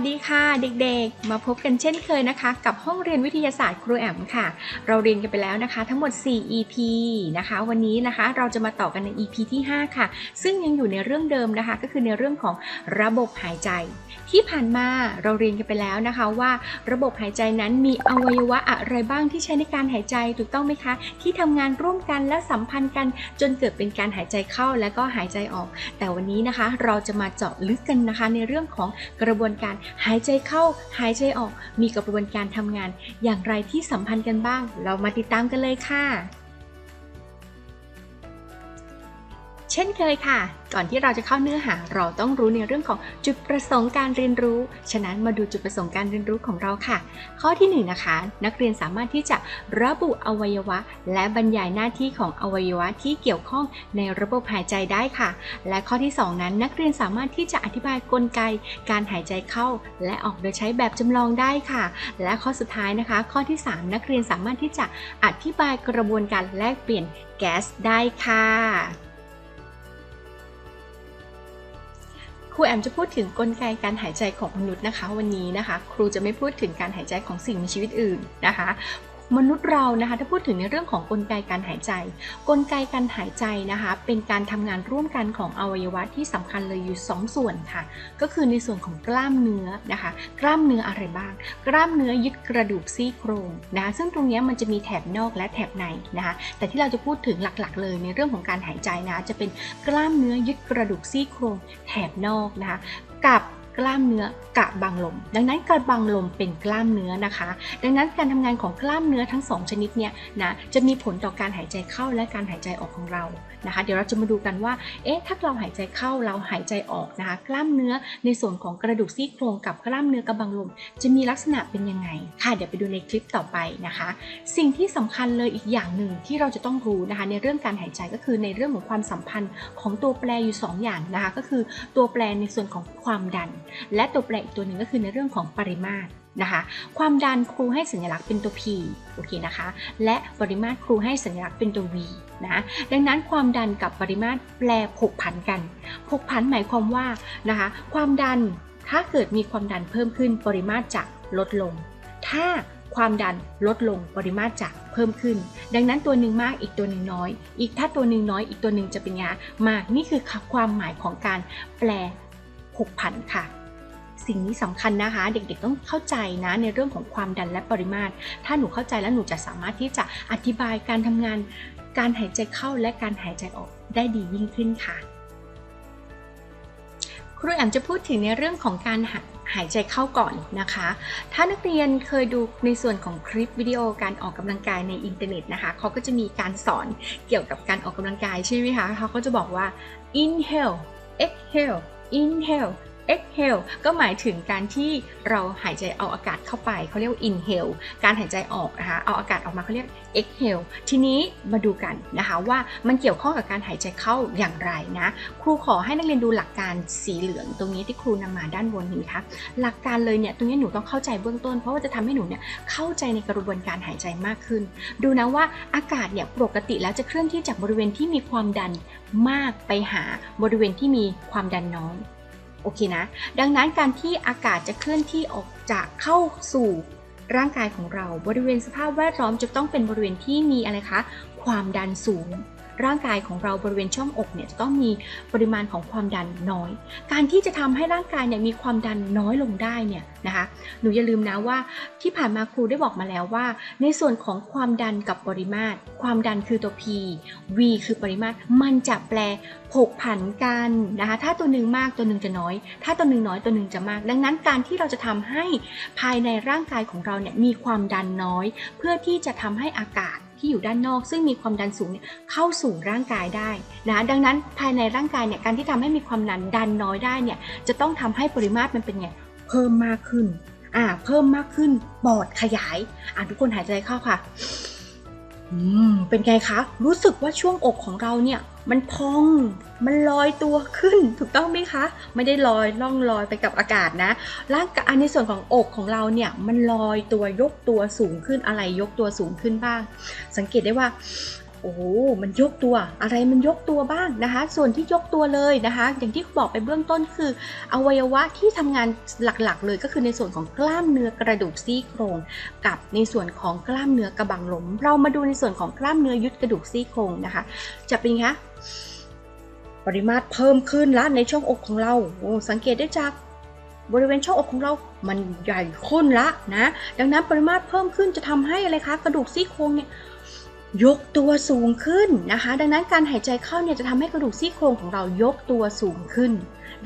สวัสดีค่ะเด็กๆ มาพบกันเช่นเคยนะคะ กับห้องเรียนวิทยาศาสตร์ครูแอมค่ะ เราเรียนกันไปแล้วนะคะ ทั้งหมด 4 EP นะคะ วันนี้นะคะเราจะมาต่อกันใน EP ที่ 5 ค่ะ ซึ่งยังอยู่ในเรื่องเดิมนะคะ ก็คือในเรื่องของระบบหายใจ ที่ผ่านมาเราเรียนกันไปแล้วนะคะว่าระบบหายใจนั้นมีอวัยวะอะไรบ้างที่ใช้ในการหายใจถูกต้องไหมคะ ที่ทำงานร่วมกันและสัมพันธ์กันจนเกิดเป็นการหายใจเข้าและก็หายใจออก แต่วันนี้นะคะเราจะมาเจาะลึกกันนะคะ ในเรื่องของกระบวนการหายใจเข้าหายใจออกมีกระบวนการทำงาน อย่างไรที่สัมพันธ์กันบ้าง เรามาติดตามกันเลยค่ะ เช่นเคยค่ะ ก่อนที่เราจะเข้าเนื้อหา เราต้องรู้ในเรื่องของจุดประสงค์การเรียนรู้ ฉะนั้นมาดูจุดประสงค์การเรียนรู้ของเราค่ะ ข้อที่1นงนะคะ นักเรียนสามารถที่จะระบุอวัยวะ และบรรยายหน้าที่ของอวัยวะที่เกี่ยวข้องในระบบหายใจได้ค่ะ และข้อที่ 2 นั้น นักเรียนสามารถที่จะอธิบายกลไก การหายใจเข้า และออกโดยใช้แบบจำลองได้ค่ะ และข้อสุดท้ายนะคะ ข้อที่ 3 นักเรียนสามารถที่จะอธิบายกระบวนการแลกเปลี่ยนแก๊สได้ค่ะ รูแอมจะพูดถึงกลไกการหายใจของมนุษย์นะคะ วันนี้นะคะ ครูจะไม่พูดถึงการหายใจของสิ่งมีชีวิตอื่นนะคะ มนุษย์เรานะคะถ้าพูดถึงในเรื่องของกลไกการหายใจ กลไกการหายใจนะคะเป็นการทำงานร่วมกันของอวัยวะที่สำคัญเลยอยู่ 2 ส่วนค่ะ ก็คือในส่วนของกล้ามเนื้อนะคะ กล้ามเนื้ออะไรบ้าง กล้ามเนื้อยึดกระดูกซี่โครงนะคะซึ่งตรงนี้มันจะมีแถบนอกและแถบในนะคะแต่ที่เราจะพูดถึงหลักๆ เลยในเรื่องของการหายใจนะจะเป็นกล้ามเนื้อยึดกระดูกซี่โครงแถบนอกนะคะกับ กล้ามเนื้อกะบังลม ดังนั้นกระบังลมเป็นกล้ามเนื้อนะคะ ดังนั้นการทำงานของกล้ามเนื้อทั้งสองชนิดเนี่ยนะจะมีผลต่อการหายใจเข้าและการหายใจออกของเรานะคะ เดี๋ยวเราจะมาดูกันว่าเอ๊ะถ้าเราหายใจเข้าเราหายใจออกนะคะ กล้ามเนื้อในส่วนของกระดูกซี่โครงกับกล้ามเนื้อกระบังลม จะมีลักษณะเป็นยังไงค่ะเดี๋ยวไปดูในคลิปต่อไปนะคะ สิ่งที่สำคัญเลยอีกอย่างหนึ่งที่เราจะต้องรู้นะคะ ในเรื่องการหายใจก็คือในเรื่องของความสัมพันธ์ของตัวแปรอยู่ 2 อย่างนะคะ ก็คือตัวแปรในส่วนของความดันและตัวแปรอีกตัวหนึ่งก็คือในเรื่องของปริมาตรนะคะ ความดันครูให้สัญลักษณ์เป็นตัว P โอเคนะคะ และปริมาตรครูให้สัญลักษณ์เป็นตัว V นะ ดังนั้นความดันกับปริมาตรแปรผกผันกัน ผกผันหมายความว่านะคะ ความดันถ้าเกิดมีความดันเพิ่มขึ้นปริมาตรจะลดลง ถ้าความดันลดลงปริมาตรจะเพิ่มขึ้น ดังนั้นตัวหนึ่งมากอีกตัวหนึ่งน้อย อีกถ้าตัวหนึ่งน้อยอีกตัวหนึ่งจะเป็นไงมาก นี่คือความหมายของการแปลผกผันค่ะ สิ่งนี้สำคัญนะคะ เด็กๆต้องเข้าใจนะในเรื่องของความดันและปริมาตร ถ้าหนูเข้าใจแล้วหนูจะสามารถที่จะอธิบายการทำงาน การหายใจเข้าและการหายใจออกได้ดียิ่งขึ้นค่ะ ครูแอมจะพูดถึงในเรื่องของการหาหายใจเข้าก่อนนะคะ ถ้านักเรียนเคยดูในส่วนของคลิปวิดีโอการออกกำลังกายในอินเทอร์เน็ตนะคะ เขาก็จะมีการสอนเกี่ยวกับการออกกำลังกายใช่ไหมคะ เขาก็จะบอกว่า inhale exhale inhale exhale ก็หมายถึงการที่เราหายใจเอาอากาศเข้าไปเขาเรียกว่า inhale การหายใจออกนะคะเอาอากาศออกมาเขาเรียก exhale ทีนี้มาดูกันนะคะว่ามันเกี่ยวข้องกับการหายใจเข้าอย่างไรนะครูขอให้นักเรียนดูหลักการสีเหลืองตรงนี้ที่ครูนำมาด้านบนนี้คะหลักการเลยเนี่ยตรงนี้หนูต้องเข้าใจเบื้องต้น เพราะว่าจะทำให้หนูเนี่ยเข้าใจในกระบวนการหายใจมากขึ้น ดูนะว่าอากาศเนี่ยปกติแล้วจะเคลื่อนที่จากบริเวณที่มีความดันมากไปหาบริเวณที่มีความดันน้อย โอเคนะ ดังนั้นการที่อากาศจะเคลื่อนที่ออกจากเข้าสู่ร่างกายของเราบริเวณสภาพแวดล้อมจะต้องเป็นบริเวณที่มีอะไรคะ ความดันสูง ร่างกายของเราบริเวณช่องอกเนี่ยจะต้องมีปริมาณของความดันน้อย การที่จะทำให้ร่างกายเนี่ยมีความดันน้อยลงได้เนี่ยนะคะหนูอย่าลืมนะว่าที่ผ่านมาครูได้บอกมาแล้วว่า ในส่วนของความดันกับปริมาตร ความดันคือตัว P V คือปริมาตร มันจะแปล ผกผันกันนะคะ ถ้าตัวหนึ่งมากตัวหนึ่งจะน้อย ถ้าตัวหนึ่งน้อยตัวหนึ่งจะมาก ดังนั้นการที่เราจะทำให้ภายในร่างกายของเราเนี่ยมีความดันน้อย เพื่อที่จะทำให้อากาศที่อยู่ด้านนอก ซึ่งมีความดันสูงเนี่ยเข้าสู่ร่างกายได้นะดังนั้นภายในร่างกายเนี่ยการที่ทำให้มีความดันดันน้อยได้เนี่ยจะต้องทำให้ปริมาตรมันเป็นไงเพิ่มมากขึ้นอ่าเพิ่มมากขึ้นปอดขยายอ่าทุกคนหายใจเข้าค่ะ อืม เป็นไงคะ รู้สึกว่าช่วงอกของเราเนี่ย มันพอง มันลอยตัวขึ้น ถูกต้องไหมคะ ไม่ได้ลอยล่องลอยไปกับอากาศนะ ร่างกายในส่วนของอกของเราเนี่ย มันลอยตัวยกตัวสูงขึ้นอะไรยกตัวสูงขึ้นบ้าง สังเกตได้ว่า โอ้โหมันยกตัว อะไรมันยกตัวบ้างนะคะ ส่วนที่ยกตัวเลยนะคะ อย่างที่บอกไปเบื้องต้นคือ อวัยวะที่ทำงานหลักๆ เลยก็คือในส่วนของกล้ามเนื้อกระดูกซี่โครง กับในส่วนของกล้ามเนื้อกระบังลม เรามาดูในส่วนของกล้ามเนื้อยึดกระดูกซี่โครงนะคะ จะเป็นไงคะปริมาตรเพิ่มขึ้นละในช่องอกของเราสังเกตได้จากบริเวณช่องอกของเรา มันใหญ่ขึ้นละนะ ดังนั้นปริมาตรเพิ่มขึ้นจะทำให้อะไรคะ กระดูกซี่โครงเนี่ย ยกตัวสูงขึ้นนะคะ ดังนั้นการหายใจเข้าเนี่ยจะทำให้กระดูกซี่โครงของเรายกตัวสูงขึ้น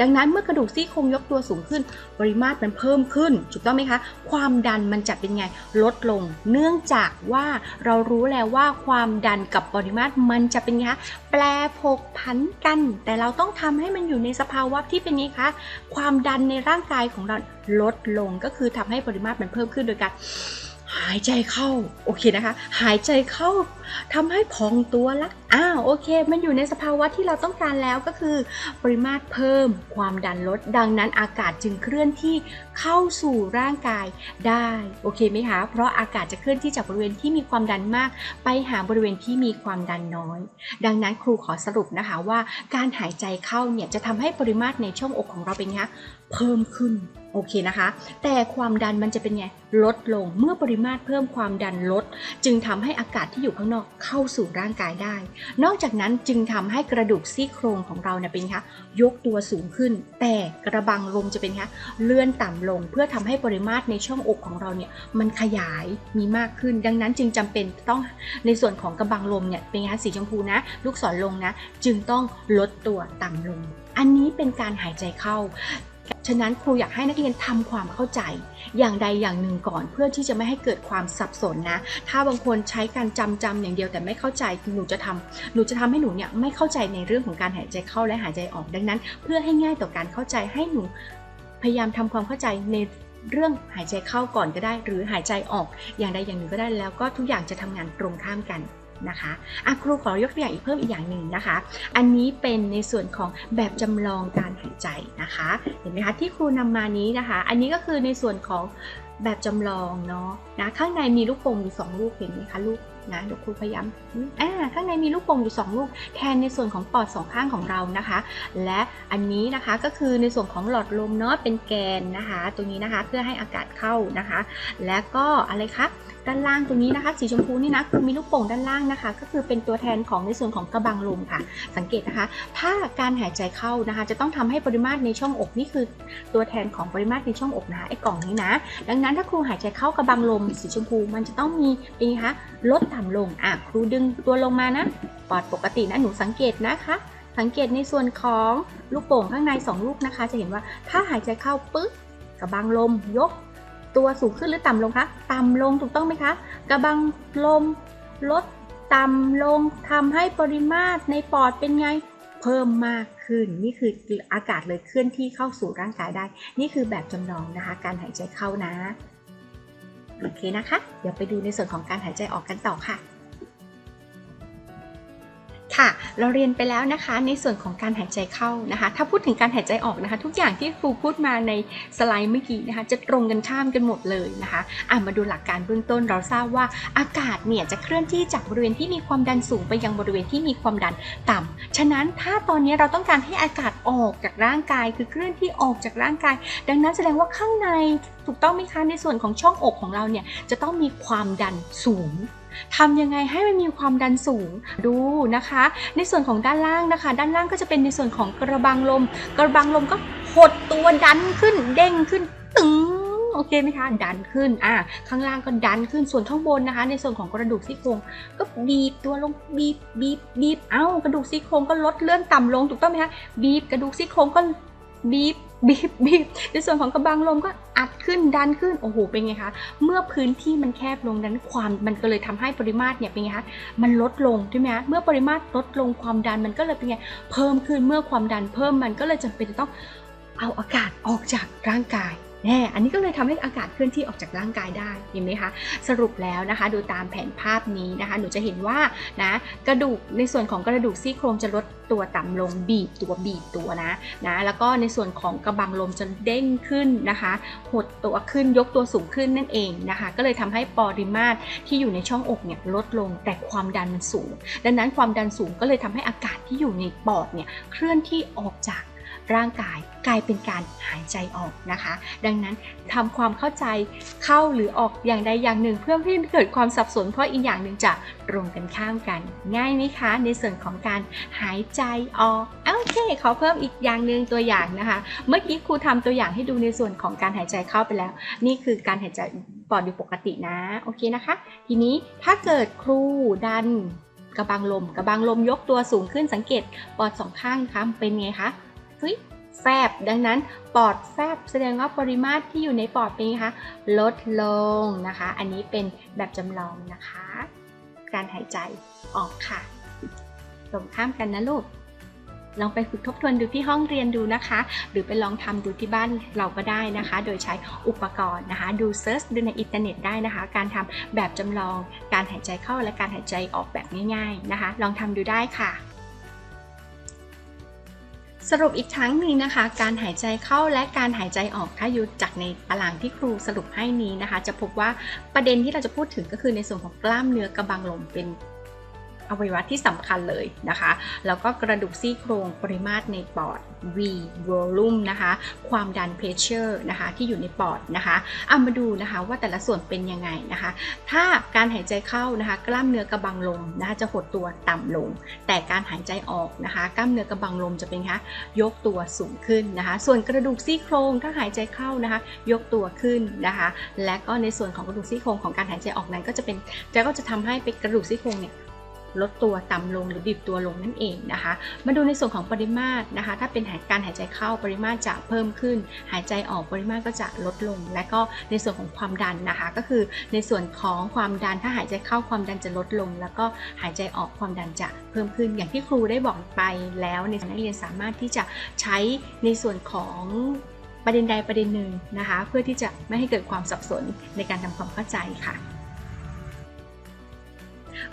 ดังนั้นเมื่อกระดูกซี่โครงยกตัวสูงขึ้น ปริมาตรมันเพิ่มขึ้นถูกต้องไหมคะ ความดันมันจะเป็นไงลดลง เนื่องจากว่าเรารู้แล้วว่าความดันกับปริมาตรมันจะเป็นไงคะแปรผกผันกัน แต่เราต้องทำให้มันอยู่ในสภาวะที่เป็นไงคะความดันในร่างกายของเราลดลงก็คือทำให้ปริมาตรมันเพิ่มขึ้นโดยการ หายใจเข้า โอเคนะคะ หายใจเข้าทำให้พองตัวละอ้าวโอเค มันอยู่ในสภาวะที่เราต้องการแล้วก็คือ ปริมาตรเพิ่ม ความดันลด ดังนั้นอากาศจึงเคลื่อนที่เข้าสู่ร่างกายได้โอเคไหมคะเพราะอากาศจะเคลื่อนที่จากบริเวณที่มีความดันมาก ไปหาบริเวณที่มีความดันน้อย ดังนั้นครูขอสรุปนะคะว่าการหายใจเข้าเนี่ยจะทำให้ปริมาตรในช่องอกของเราเป็นไงเพิ่มขึ้นโอเคนะคะ แต่ความดันมันจะเป็นไงลดลงเมื่อปริมาตรเพิ่มความดันลด จึงทำให้อากาศที่อยู่ข้างนอกเข้าสู่ร่างกายได้ นอกจากนั้นจึงทำให้กระดูกซี่โครงของเราเนี่ยเป็นไงคะยกตัวสูงขึ้น แต่กระบังลมจะเป็นไงคะเลื่อนต่ำลง เพื่อทำให้ปริมาตรในช่องอกของเราเนี่ยมันขยายมีมากขึ้น ดังนั้นจึงจำเป็นต้องในส่วนของกระบังลมเนี่ยเป็นไงคะสีชมพูนะ ลูกศรลงนะ จึงต้องลดตัวต่ำลง อันนี้เป็นการหายใจเข้า ฉะนั้นครูอยากให้นักเรียนทำความเข้าใจ อย่างใดอย่างหนึ่งก่อนเพื่อที่จะไม่ให้เกิดความสับสนนะ ถ้าบางคนใช้การจำจำอย่างเดียวแต่ไม่เข้าใจหนูจะทำหนูจะทำให้หนูเนี่ยไม่เข้าใจในเรื่องของการหายใจเข้าและหายใจออกดังนั้น เพื่อให้ง่ายต่อการเข้าใจให้หนูพยายามทำความเข้าใจในเรื่องหายใจเข้าก่อนก็ได้ หรือหายใจออกอย่างใดอย่างหนึ่งก็ได้แล้วก็ทุกอย่างจะทำงานตรงข้ามกัน นะคะอะครูขอยกตัวอย่างอีกเพิ่มอีกอย่างหนึ่งนะคะ อันนี้เป็นในส่วนของแบบจำลองการหายใจนะคะ เห็นไหมคะที่ครูนำมานี้นะคะ อันนี้ก็คือในส่วนของแบบจำลองเนาะนะข้างในมีลูกโป่งอยู่สองลูกเห็นไหมคะลูก นะเดี๋ยวครูพยายามอ่าข้างในมีลูกโป่งอยู่สองลูกแทนในส่วนของปอดสองข้างของเรานะคะ และอันนี้นะคะก็คือในส่วนของหลอดลมเนาะเป็นแกนนะคะ ตรงนี้นะคะเพื่อให้อากาศเข้านะคะ และก็อะไรคะด้านล่างตรงนี้นะคะ สีชมพูนี่นะคือมีลูกโป่งด้านล่างนะคะ ก็คือเป็นตัวแทนของในส่วนของกระบังลมค่ะ สังเกตนะคะ ถ้าการหายใจเข้านะคะ จะต้องทำให้ปริมาตรในช่องอกนี่คือตัวแทนของปริมาตรในช่องอกนะคะไอ้กล่องนี้นะ ดังนั้นถ้าครูหายใจเข้ากระบังลมสีชมพูมันจะต้องมีเป็นไงคะลดต่ำลงอะครูดึงตัวลงมานะปอดปกตินะหนูสังเกตนะคะ สังเกตในส่วนของลูกโป่งข้างในสองลูกนะคะ จะเห็นว่าถ้าหายใจเข้าปึ๊บกระบังลมยก ตัวสูงขึ้นหรือต่ำลงคะต่ำลงถูกต้องไหมคะ กระบังลมลดต่ำลงทำให้ปริมาตรในปอดเป็นไงเพิ่มมากขึ้น นี่คืออากาศเลยเคลื่อนที่เข้าสู่ร่างกายได้ นี่คือแบบจำลองนะคะ การหายใจเข้านะ โอเคนะคะ เดี๋ยวไปดูในส่วนของการหายใจออกกันต่อค่ะ เราเรียนไปแล้วนะคะในส่วนของการหายใจเข้านะคะ ถ้าพูดถึงการหายใจออกนะคะ ทุกอย่างที่ครูพูดมาในสไลด์เมื่อกี้นะคะ จะตรงกันข้ามกันหมดเลยนะคะอะมาดูหลักการเบื้องต้นเราทราบว่าอากาศเนี่ยจะเคลื่อนที่จากบริเวณที่มีความดันสูงไปยังบริเวณที่มีความดันต่ำฉะนั้นถ้าตอนนี้เราต้องการให้อากาศออกจากร่างกาย คือเคลื่อนที่ออกจากร่างกาย ดังนั้นแสดงว่าข้างในถูกต้องไหมคะในส่วนของช่องอกของเราเนี่ยจะต้องมีความดันสูง ทำยังไงให้มันมีความดันสูงดูนะคะ ในส่วนของด้านล่างนะคะ ด้านล่างก็จะเป็นในส่วนของกระบังลม กระบังลมก็หดตัวดันขึ้นเด้งขึ้นตึงโอเคไหมคะดันขึ้นอ่าข้างล่างก็ดันขึ้นส่วนข้างบนนะคะ ในส่วนของกระดูกซี่โครงก็บีบตัวลงบีบบีบบีบเอ้ากระดูกซี่โครงก็ลดเลื่อนต่ำลงถูกต้องไหมคะบีบกระดูกซี่โครงก็บีบ บีบบีบในส่วนของกระบังลมก็อัดขึ้นดันขึ้นโอ้โหเป็นไงคะเมื่อพื้นที่มันแคบลงนั้นความมันก็เลยทำให้ปริมาตรเนี่ยเป็นไงคะมันลดลงใช่ไหมคะเมื่อปริมาตรลดลงความดันมันก็เลยเป็นไงเพิ่มขึ้นเมื่อความดันเพิ่มมันก็เลยจำเป็นจะต้องเอาอากาศออกจากร่างกาย แน่อันนี้ก็เลยทำให้อากาศเคลื่อนที่ออกจากร่างกายได้เห็นไหมคะสรุปแล้วนะคะดูตามแผนภาพนี้นะคะหนูจะเห็นว่านะกระดูกในส่วนของกระดูกซี่โครงจะลดตัวต่ำลงบีบตัวบีบตัวนะนะแล้วก็ในส่วนของกระบังลมจะเด้งขึ้นนะคะหดตัวขึ้นยกตัวสูงขึ้นนั่นเองนะคะก็เลยทำให้ปริมาตรที่อยู่ในช่องอกเนี่ยลดลงแต่ความดันมันสูง ดังนั้นความดันสูงก็เลยทำให้อากาศที่อยู่ในปอดเนี่ยเคลื่อนที่ออกจาก ร่างกายกลายเป็นการหายใจออกนะคะ ดังนั้นทำความเข้าใจเข้าหรือออกอย่างใดอย่างหนึ่ง เพื่อไม่ให้เกิดความสับสนเพราะอีกอย่างหนึ่งจะตรงกันข้ามกัน ง่ายไหมคะ ในส่วนของการหายใจออกโอเคขอเพิ่มอีกอย่างหนึ่งตัวอย่างนะคะ เมื่อกี้ครูทำตัวอย่างให้ดูในส่วนของการหายใจเข้าไปแล้ว นี่คือการหายใจปอดอยู่ปกตินะโอเคนะคะ ทีนี้ถ้าเกิดครูดันกระบังลม กระบังลมยกตัวสูงขึ้นสังเกตปอดสองข้างคะเป็นไงคะ ฮ้ยแฟบ ดังนั้นปอดแฟบแสดงว่าปริมาตรที่อยู่ในปอดเป็นไงคะลดลงนะคะ อันนี้เป็นแบบจำลองนะคะ การหายใจออกค่ะตรงข้ามกันนะลูกลองไปฝึกทบทวนดูที่ห้องเรียนดูนะคะ หรือไปลองทำดูที่บ้านเราก็ได้นะคะ โดยใช้อุปกรณ์นะคะ ดูเซิร์ชดูในอินเทอร์เน็ตได้นะคะ การทำแบบจำลองการหายใจเข้าและการหายใจออกแบบง่าย ๆนะคะ ลองทำดูได้ค่ะ สรุปอีกครั้งหนึ่งนะคะ การหายใจเข้าและการหายใจออกถ้าอยู่จากในตารางที่ครูสรุปให้นี้นะคะ จะพบว่าประเด็นที่เราจะพูดถึงก็คือในส่วนของกล้ามเนื้อกระบังลมเป็น อวัยวะที่สำคัญเลยนะคะ แล้วก็กระดูกซี่โครงปริมาตรในปอด V volume นะคะ ความดัน pressure นะคะที่อยู่ในปอดนะคะเอามาดูนะคะว่าแต่ละส่วนเป็นยังไงนะคะ ถ้าการหายใจเข้านะคะ กล้ามเนื้อกระบังลมนะคะจะหดตัวต่ำลง แต่การหายใจออกนะคะ กล้ามเนื้อกระบังลมจะเป็นคะยกตัวสูงขึ้นนะคะ ส่วนกระดูกซี่โครงถ้าหายใจเข้านะคะ ยกตัวขึ้นนะคะ และก็ในส่วนของกระดูกซี่โครงของการหายใจออกนั้นก็จะเป็นจะก็จะทำให้เป็นกระดูกซี่โครงเนี่ย ลดตัวต่ำลงหรือบีบตัวลงนั่นเองนะคะ มาดูในส่วนของปริมาตรนะคะ ถ้าเป็นการหายใจเข้าปริมาตรจะเพิ่มขึ้น หายใจออกปริมาตรก็จะลดลง และก็ในส่วนของความดันนะคะ ก็คือในส่วนของความดันถ้าหายใจเข้าความดันจะลดลง แล้วก็หายใจออกความดันจะเพิ่มขึ้น อย่างที่ครูได้บอกไปแล้วในนักเรียนสามารถที่จะใช้ในส่วนของประเด็นใดประเด็นหนึ่งนะคะ เพื่อที่จะไม่ให้เกิดความสับสนในการทำความเข้าใจค่ะ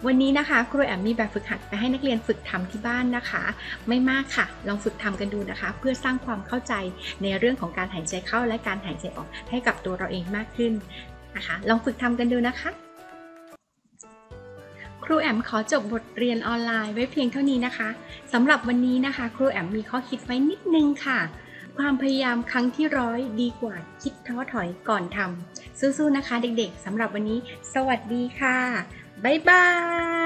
วันนี้นะคะครูแอมมีแบบฝึกหัดไปให้นักเรียนฝึกทำที่บ้านนะคะ ไม่มากค่ะ ลองฝึกทำกันดูนะคะ เพื่อสร้างความเข้าใจในเรื่องของการหายใจเข้าและการหายใจออกให้กับตัวเราเองมากขึ้นนะคะ ลองฝึกทำกันดูนะคะ ครูแอมขอจบบทเรียนออนไลน์ไว้เพียงเท่านี้นะคะสำหรับวันนี้นะคะ ครูแอมมีข้อคิดไว้นิดนึงค่ะความพยายามครั้งที่ร้อยดีกว่าคิดท้อถอยก่อนทำสู้ๆนะคะเด็กๆสำหรับวันนี้ สวัสดีค่ะ บ๊ายบาย